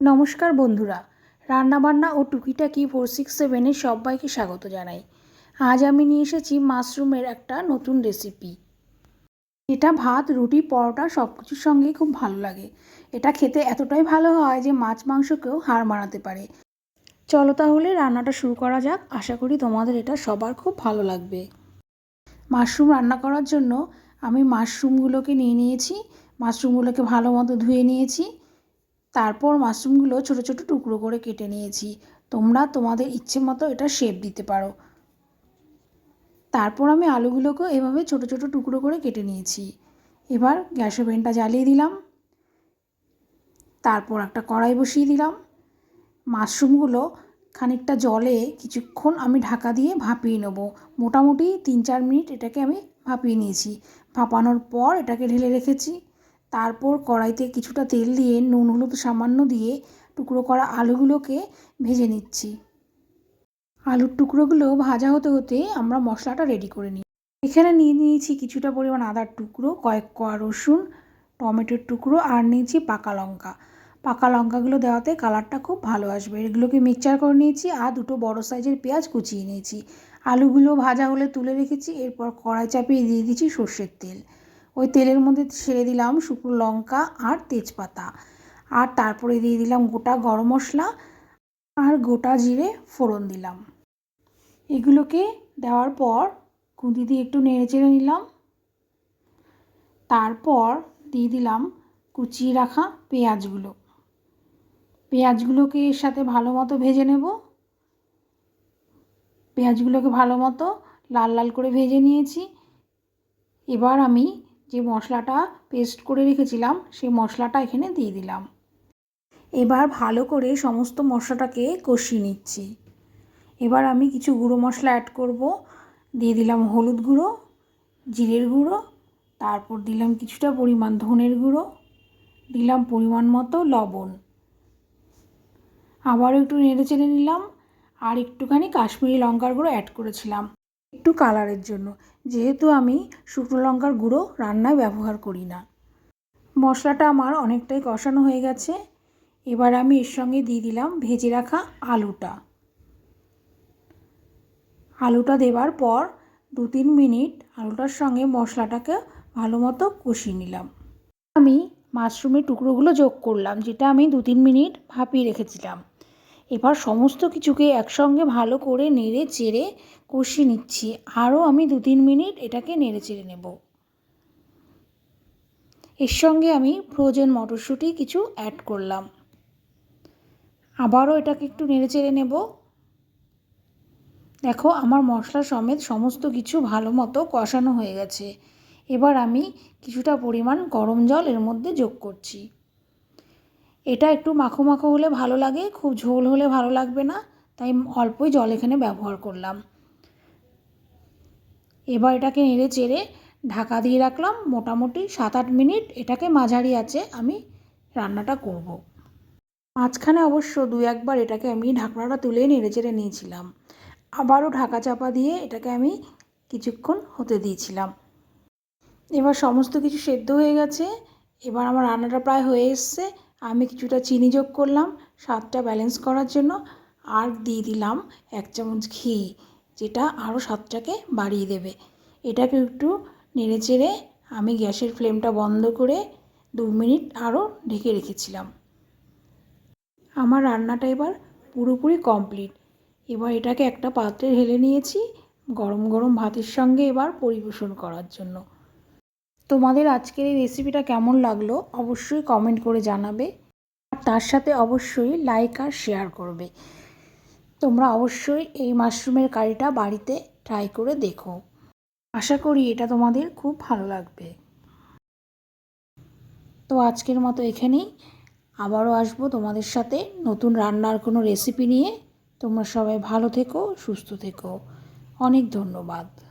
নমস্কার বন্ধুরা, রান্নাবান্না ও টুকিটাকি ফোর সিক্স সেভেনে সবাইকে স্বাগত জানাই। আজ আমি নিয়ে এসেছি মাশরুমের একটা নতুন রেসিপি। এটা ভাত, রুটি, পরোটা সব কিছুর সঙ্গেই খুব ভালো লাগে। এটা খেতে এতটাই ভালো হয় যে মাছ মাংসকেও হার মানাতে পারে। চলো তাহলে রান্নাটা শুরু করা যাক। আশা করি তোমাদের এটা সবার খুব ভালো লাগবে। মাশরুম রান্না করার জন্য আমি মাশরুমগুলোকে নিয়ে নিয়েছি। মাশরুমগুলোকে ভালো মতো ধুয়ে নিয়েছি। তারপর মাশরুমগুলো ছোটো ছোটো টুকরো করে কেটে নিয়েছি। তোমরা তোমাদের ইচ্ছে মতো এটা শেপ দিতে পারো। তারপর আমি আলুগুলোকেও এভাবে ছোটো ছোটো টুকরো করে কেটে নিয়েছি। এবার গ্যাস ওভেনটা জ্বালিয়ে দিলাম। তারপর একটা কড়াই বসিয়ে দিলাম। মাশরুমগুলো খানিকটা জলে কিছুক্ষণ আমি ঢাকা দিয়ে ভাপিয়ে নেব। মোটামুটি তিন চার মিনিট এটাকে আমি ভাপিয়ে নিয়েছি। ভাপানোর পর এটাকে ঢেলে রেখেছি। তারপর কড়াইতে কিছুটা তেল দিয়ে নুন, হলুদ সামান্য দিয়ে টুকরো করা আলুগুলোকে ভেজে নিচ্ছি। আলুর টুকরোগুলো ভাজা হতে হতে আমরা মশলাটা রেডি করে নিই। এখানে নিয়ে নিয়েছি কিছুটা পরিমাণ আদার টুকরো, কয়েক কোয়া রসুন, টমেটোর টুকরো আর নিয়েছি পাকা লঙ্কা। পাকা লঙ্কাগুলো দেওয়াতে কালারটা খুব ভালো আসবে। এগুলোকে মিক্সচার করে নিয়েছি আর দুটো বড় সাইজের পেঁয়াজ কুচিয়ে নিয়েছি। আলুগুলো ভাজা হলে তুলে রেখেছি, এরপর কড়াই চাপিয়ে দিয়ে দিচ্ছি সর্ষের তেল। ওই তেলের মধ্যে ছেড়ে দিলাম শুকনো লঙ্কা আর তেজপাতা। আর তারপরে দিয়ে দিলাম গোটা গরম মশলা আর গোটা জিরে ফোড়ন দিলাম। এগুলোকে দেওয়ার পর খুঁতি দিয়ে একটু নেড়ে চেড়ে নিলাম। তারপর দিয়ে দিলাম কুচিয়ে রাখা পেঁয়াজগুলো। পেঁয়াজগুলোকে এর সাথে ভালো মতো ভেজে নেব। পেঁয়াজগুলোকে ভালো মতো লাল লাল করে ভেজে নিয়েছি। এবার আমি যে মশলাটা পেস্ট করে রেখেছিলাম, সেই মশলাটা এখানে দিয়ে দিলাম। এবার ভালো করে সমস্ত মশলাটাকে কষিয়ে নিচ্ছি। এবার আমি কিছু গুঁড়ো মশলা অ্যাড করব। দিয়ে দিলাম হলুদ গুঁড়ো, জিরের গুঁড়ো, তারপর দিলাম কিছুটা পরিমাণ ধনের গুঁড়ো, দিলাম পরিমাণ মতো লবণ। আবারও একটু নেড়ে চেড়ে নিলাম, আর একটুখানি কাশ্মীরি লঙ্কার গুঁড়ো অ্যাড করেছিলাম। একটু কালারের জন্য। যেহেতু আমি শুকনো লঙ্কার গুঁড়ো রান্নায় ব্যবহার করি না। মশলাটা আমার অনেকটাই কষানো হয়ে গেছে। এবার আমি এর সঙ্গে দিয়ে দিলাম ভেজে রাখা আলুটা। আলুটা দেওয়ার পর দু তিন মিনিট আলুটার সঙ্গে মশলাটাকে ভালো মতো কষিয়ে নিলাম। আমি মাশরুমের টুকরোগুলো যোগ করলাম, যেটা আমি দু তিন মিনিট ভাপিয়ে রেখেছিলাম। এবার সমস্ত কিছুকে একসঙ্গে ভালো করে নেড়ে চেড়ে কষিয়ে নিচ্ছি। আরও আমি দু তিন মিনিট এটাকে নেড়ে চেড়ে নেব। এর সঙ্গে আমি ফ্রোজেন মটরশুঁটি কিছু অ্যাড করলাম। আবারও এটাকে একটু নেড়ে চেড়ে নেব। দেখো, আমার মশলা সমেত সমস্ত কিছু ভালো মতো কষানো হয়ে গেছে। এবার আমি কিছুটা পরিমাণ গরম জল এর মধ্যে যোগ করছি। এটা একটু মাখো মাখো হলে ভালো লাগে, খুব ঝোল হলে ভালো লাগবে না, তাই অল্পই জল এখানে ব্যবহার করলাম। এবার এটাকে নেড়ে চেড়ে ঢাকা দিয়ে রাখলাম মোটামুটি সাত আট মিনিট, এটাকে মাঝারি আছে আমি রান্নাটা করব। মাঝখানে অবশ্য দু একবার এটাকে আমি ঢাকনাটা তুলে নেড়ে চেড়ে নিয়েছিলাম। আবারও ঢাকা চাপা দিয়ে এটাকে আমি কিছুক্ষণ হতে দিয়েছিলাম। এবার সমস্ত কিছু সেদ্ধ হয়ে গেছে, এবার আমার রান্নাটা প্রায় হয়ে এসছে আমি কিছুটা চিনি যোগ করলাম, স্বাদটা ব্যালেন্স করার জন্য আর দিয়ে দিলাম এক চামচ ঘি, যেটা আরও স্বাদটাকে বাড়িয়ে দেবে। এটাকে একটু নেড়ে চেড়ে আমি গ্যাসের ফ্লেমটা বন্ধ করে দু মিনিট আরও ঢেকে রেখেছিলাম। আমার রান্নাটা এবার পুরোপুরি কমপ্লিট এবার এটাকে একটা পাত্রে ঢেলে নিয়েছি, গরম গরম ভাতের সঙ্গে এবার পরিবেশন করার জন্য। তোমাদের আজকের এই রেসিপিটা কেমন লাগল অবশ্যই কমেন্ট করে জানাবে। আর তার সাথে অবশ্যই লাইক আর শেয়ার করবে। তোমরা অবশ্যই এই মাশরুমের কারিটা বাড়িতে ট্রাই করে দেখো। আশা করি এটা তোমাদের খুব ভালো লাগবে। তো আজকের মতো এখানেই। আবারও আসব তোমাদের সাথে নতুন রান্নার কোনো রেসিপি নিয়ে। তোমরা সবাই ভালো থেকো, সুস্থ থেকো। অনেক ধন্যবাদ।